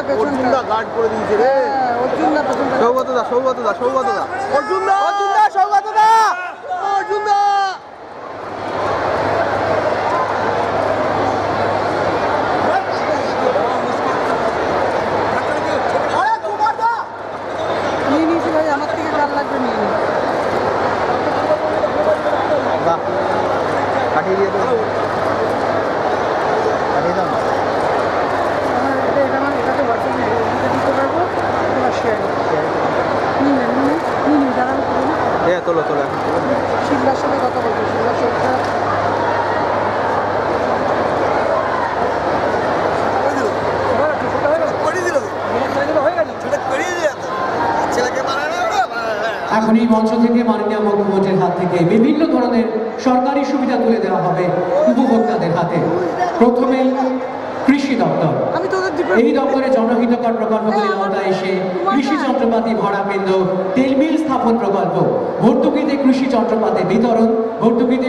অর্জুনদা guard করে দিয়েছে রে। হ্যাঁ, অর্জুন দা পেছনটা সৌগত দা সৌগত দা সৌগত দা অর্জুন দা অর্জুন দা সৌগত দা অর্জুন দা কাটিয়ে দিয়ে দাও তোলো তোলো এখন শিবলার সাথে কথা বলব শিবলার চোখটা এখন এই মঞ্চ থেকে মাননীয় মুখ্যমন্ত্রীর হাত থেকে বিভিন্ন ধরনের সরকারি সুবিধা তুলে দেওয়া হবে উপভোক্তাদের হাতে। প্রথমেই কৃষি দপ্তর। আমি এই দপ্তরে জনহিতকর প্রকল্পগুলির আওতায় এসে কৃষি যন্ত্রপাতি ভরা কেন্দ্র তেলমিল স্থাপন প্রকল্প ভর্তুকিতে কৃষি যন্ত্রপাতি বিতরণ ভর্তুকিতে